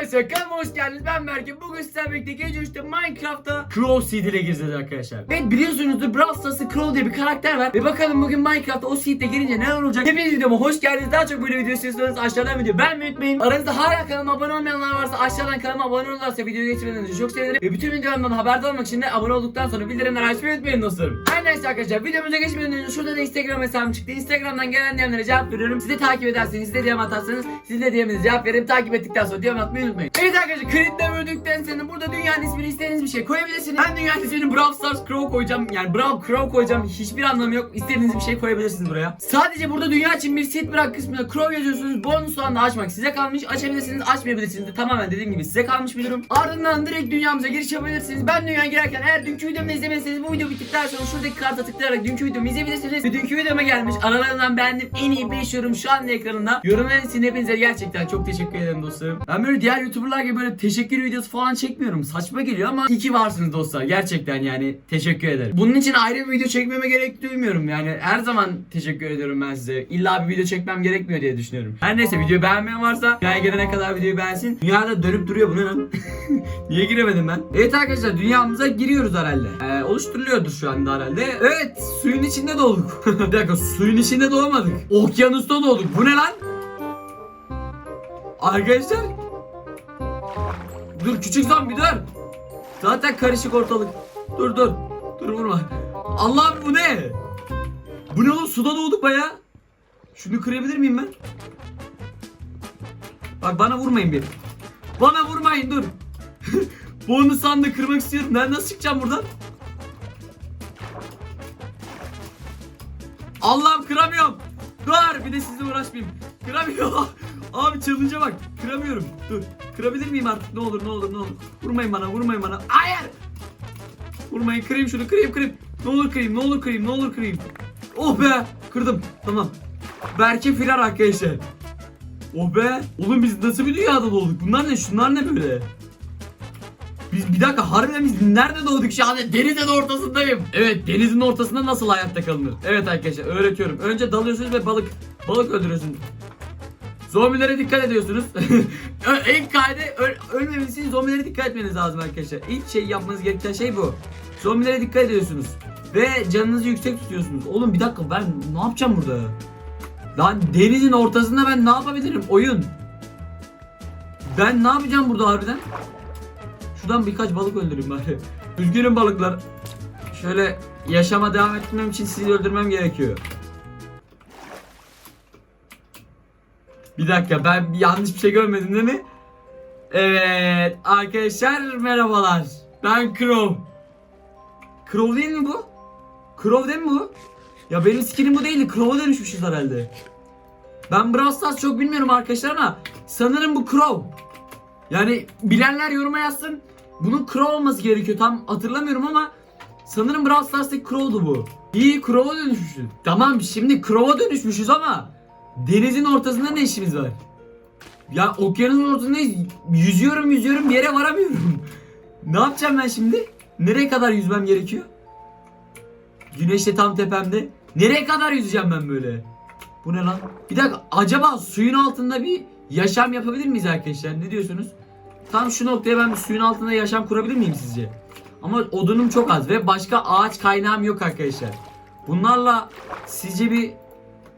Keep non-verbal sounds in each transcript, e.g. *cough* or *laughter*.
arkadaşlar kanalıma hoş geldiniz. Ben Berke. Bugün sizlerle birlikte gece 3'te Minecraft'ta Crow seediyle gireceğiz arkadaşlar. Ve biliyorsunuzdur Brawl Stars'ta Crow diye bir karakter var. Ve bakalım bugün Minecraft'ta o seedle girince neler olacak. Hepiniz videoma hoş geldiniz. Daha çok böyle video istiyorsanız aşağıdan video beğenmeyi unutmayın. Aranızda hala kanalıma abone olmayanlar varsa aşağıdan kanalıma abone olurlarsa videoyu geçmeden önce çok sevinirim. Ve bütün videolarımdan haberdar olmak için de abone olduktan sonra bildirimleri açmayı unutmayın dostlarım. Her neyse arkadaşlar videomuza geçmeden önce şurada da Instagram hesabım çıktı. Instagram'dan gelen DM'lere cevap veriyorum. Siz de takip ederseniz, siz de DM atarsanız siz de cevap veririm. Takip ettikten sonra DM atmayı unutmayın. Evet arkadaşlar kreditle öldükten sonra burada dünyanın ismini istediğiniz bir şey koyabilirsiniz. Ben dünyanın ismini Brawl Stars Crow koyacağım. Yani Brawl Crow koyacağım. Hiçbir anlamı yok. İstediğiniz bir şey koyabilirsiniz buraya. Sadece burada dünya için bir set bırak kısmına Crow yazıyorsunuz. Bonus anda açmak size kalmış. Açabilirsiniz, açmayabilirsiniz de tamamen dediğim gibi size kalmış bir durum. Ardından direkt dünyamıza giriş yapabilirsiniz. Ben dünyaya girerken eğer dünkü videomu izlemediyseniz bu video bittikten sonra şuradaki karta tıklayarak dünkü videomu izleyebilirsiniz. Ve dünkü videoma gelmiş aralarından beğendiğim en iyi 5 yorum şu anda ekranında. Yorumların için hepinize gerçekten çok teşekkür ederim dostlarım. Ben böyle diğer youtuberlar gibi böyle teşekkür videosu falan çekmiyorum. Saçma geliyor ama iyi ki varsınız dostlar. Gerçekten yani teşekkür ederim. Bunun için ayrı bir video çekmeme gerek duymuyorum. Yani her zaman teşekkür ediyorum ben size. İlla bir video çekmem gerekmiyor diye düşünüyorum. Her neyse videoyu beğenmeyen varsa dünyaya gelene kadar videoyu beğensin. Dünyada dönüp duruyor bu ne lan? *laughs* Niye giremedim ben? Evet arkadaşlar dünyamıza giriyoruz herhalde. Ee, oluşturuluyordur şu anda herhalde. Evet suyun içinde doğduk. *laughs* bir dakika suyun içinde doğmadık. Okyanusta doğduk. Bu ne lan? Arkadaşlar. Dur küçük zombi dur. Zaten karışık ortalık. Dur dur. Dur vurma. Allah'ım bu ne? Bu ne oğlum suda doğduk baya. Şunu kırabilir miyim ben? Bak bana vurmayın bir. Bana vurmayın dur. *laughs* Bonus sandığı kırmak istiyorum. Ben nasıl çıkacağım buradan? Allah'ım kıramıyorum. Dur bir de sizle uğraşmayayım. Kıramıyorum. Abi challenge'a bak. Kıramıyorum. Dur. Kırabilir miyim artık? Ne olur ne olur ne olur. Vurmayın bana vurmayın bana. Hayır. Vurmayın kırayım şunu kırayım kırayım. Ne olur kırayım ne olur kırayım ne olur kırayım. Oh be. Kırdım. Tamam. Berke firar arkadaşlar. Oh be. Oğlum biz nasıl bir dünyada doğduk? Bunlar ne? Şunlar ne böyle? Biz bir dakika harbiden biz nerede doğduk şu anda? Denizin ortasındayım. Evet denizin ortasında nasıl hayatta kalınır? Evet arkadaşlar öğretiyorum. Önce dalıyorsunuz ve balık balık öldürüyorsunuz. Zombilere dikkat ediyorsunuz. *laughs* İlk kaydı öl- ölmemeniz için zombilere dikkat etmeniz lazım arkadaşlar. İlk şey yapmanız gereken şey bu. Zombilere dikkat ediyorsunuz. Ve canınızı yüksek tutuyorsunuz. Oğlum bir dakika ben ne yapacağım burada? Lan denizin ortasında ben ne yapabilirim? Oyun. Ben ne yapacağım burada harbiden? Şuradan birkaç balık öldüreyim bari. *laughs* Üzgünüm balıklar. Şöyle yaşama devam etmem için sizi öldürmem gerekiyor. Bir dakika ben yanlış bir şey görmedim değil mi? Evet arkadaşlar merhabalar. Ben Crow. Crow değil mi bu? Crow değil mi bu? Ya benim skinim bu değildi. Crow'a dönüşmüşüz herhalde. Ben Brawl Stars çok bilmiyorum arkadaşlar ama sanırım bu Crow. Yani bilenler yoruma yazsın. Bunun Crow olması gerekiyor. Tam hatırlamıyorum ama sanırım Brawl Stars'taki Crow'du bu. İyi Crow'a dönüşmüşüz. Tamam şimdi Crow'a dönüşmüşüz ama denizin ortasında ne işimiz var? Ya okyanusun ortasındayız. Yüzüyorum yüzüyorum bir yere varamıyorum. ne yapacağım ben şimdi? Nereye kadar yüzmem gerekiyor? Güneş de tam tepemde. Nereye kadar yüzeceğim ben böyle? Bu ne lan? Bir dakika acaba suyun altında bir yaşam yapabilir miyiz arkadaşlar? Ne diyorsunuz? Tam şu noktaya ben bir suyun altında yaşam kurabilir miyim sizce? Ama odunum çok az ve başka ağaç kaynağım yok arkadaşlar. Bunlarla sizce bir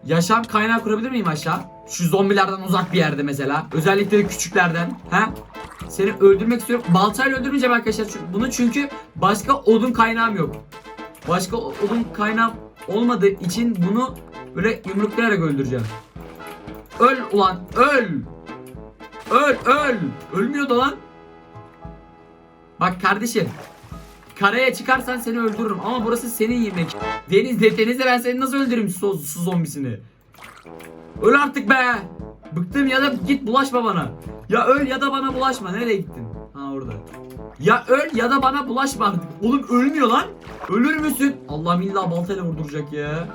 yaşam kaynağı kurabilir miyim aşağı? Şu zombilerden uzak bir yerde mesela. Özellikle de küçüklerden. He? Seni öldürmek istiyorum. Baltayla öldürmeyeceğim arkadaşlar. Bunu çünkü başka odun kaynağım yok. Başka odun kaynağım olmadığı için bunu böyle yumruklayarak öldüreceğim. Öl ulan öl. Öl öl. Ölmüyor da lan. Bak kardeşim. Karaya çıkarsan seni öldürürüm ama burası senin yemek. Denizde denizde ben seni nasıl öldürürüm su, su zombisini. Öl artık be. Bıktım ya da git bulaşma bana. Ya öl ya da bana bulaşma. Nereye gittin? Ha orada. Ya öl ya da bana bulaşma artık. Oğlum ölmüyor lan. Ölür müsün? Allah'ım illa baltayla vurduracak ya.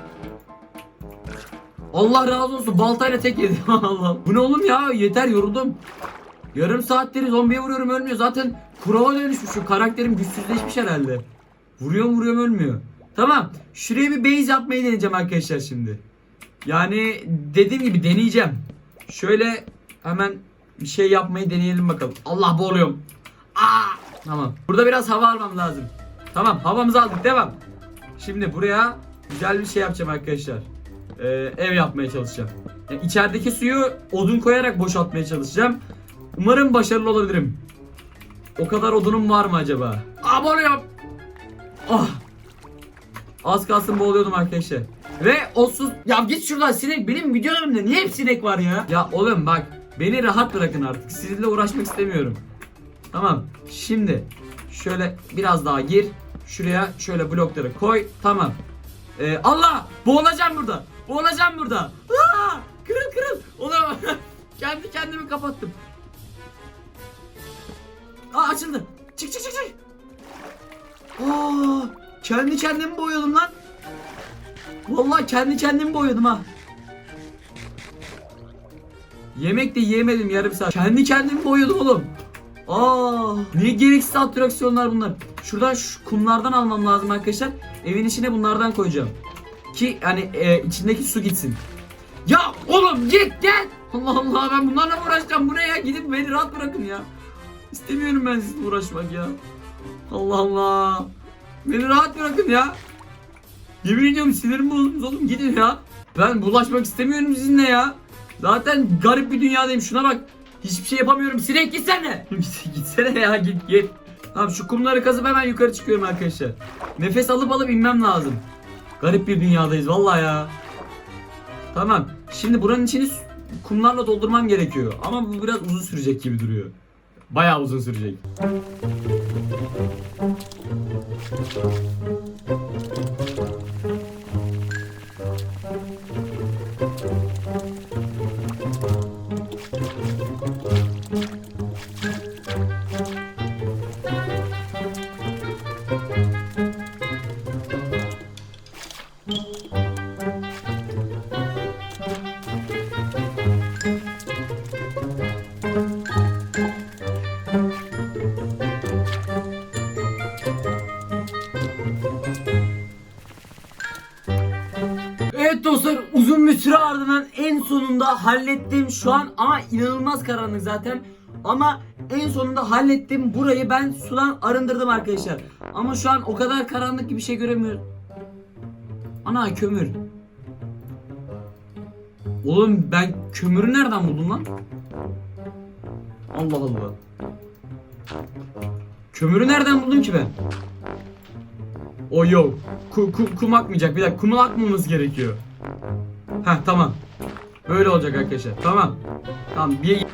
Allah razı olsun baltayla tek yedi. *laughs* Allah. Bu ne oğlum ya? Yeter yoruldum. Yarım saattir zombiye vuruyorum ölmüyor. Zaten kurava dönüşmüş şu karakterim güçsüzleşmiş herhalde. Vuruyorum vuruyorum ölmüyor. Tamam. Şuraya bir base yapmayı deneyeceğim arkadaşlar şimdi. Yani dediğim gibi deneyeceğim. Şöyle hemen bir şey yapmayı deneyelim bakalım. Allah boğuluyorum. Aa! Tamam. Burada biraz hava almam lazım. Tamam havamızı aldık devam. Şimdi buraya güzel bir şey yapacağım arkadaşlar. Ee, ev yapmaya çalışacağım. Yani içerideki suyu odun koyarak boşaltmaya çalışacağım. Umarım başarılı olabilirim. O kadar odunum var mı acaba? Aa boğuluyorum. Ah. Az kalsın boğuluyordum arkadaşlar. Ve o sus... Ya git şuradan sinek. Benim videolarımda niye hep sinek var ya? Ya oğlum bak. Beni rahat bırakın artık. Sizinle uğraşmak istemiyorum. Tamam. Şimdi şöyle biraz daha gir. Şuraya şöyle blokları koy. Tamam. Ee, Allah! Boğulacağım burada. Boğulacağım burada. Aa! Kırıl kırıl. Oğlum *laughs* kendi kendimi kapattım. Aa açıldı. Çık çık çık çık. Aa! Kendi kendimi boyuyordum lan. Vallahi kendi kendimi boyuyordum ha. Yemek de yiyemedim yarım saat. Kendi kendimi boyuyordum oğlum. Aa, ne gereksiz atraksiyonlar bunlar. Şuradan şu kumlardan almam lazım arkadaşlar. Evin içine bunlardan koyacağım. Ki hani e, içindeki su gitsin. Ya oğlum git gel. Allah Allah ben bunlarla mı uğraşacağım. Bu ne ya? Gidip beni rahat bırakın ya. İstemiyorum ben sizinle uğraşmak ya. Allah Allah. Beni rahat bırakın ya. Yemin ediyorum sinirim bozdunuz oğlum gidin ya. Ben bulaşmak istemiyorum sizinle ya. Zaten garip bir dünyadayım şuna bak. Hiçbir şey yapamıyorum. Sinek gitsene. *laughs* gitsene ya git git. Tamam şu kumları kazıp hemen yukarı çıkıyorum arkadaşlar. Nefes alıp alıp inmem lazım. Garip bir dünyadayız vallahi ya. Tamam. Şimdi buranın içini kumlarla doldurmam gerekiyor. Ama bu biraz uzun sürecek gibi duruyor. Bayağı uzun sürecek. Sonunda hallettim şu an ama inanılmaz karanlık zaten. Ama en sonunda hallettim burayı ben sudan arındırdım arkadaşlar. Ama şu an o kadar karanlık ki bir şey göremiyorum. Ana kömür. Oğlum ben kömürü nereden buldum lan? Allah Allah. Kömürü nereden buldum ki ben? O yok. Ku, ku, kum akmayacak. Bir dakika kumun akmamız gerekiyor. Heh tamam. Böyle olacak arkadaşlar. Tamam. Tamam bir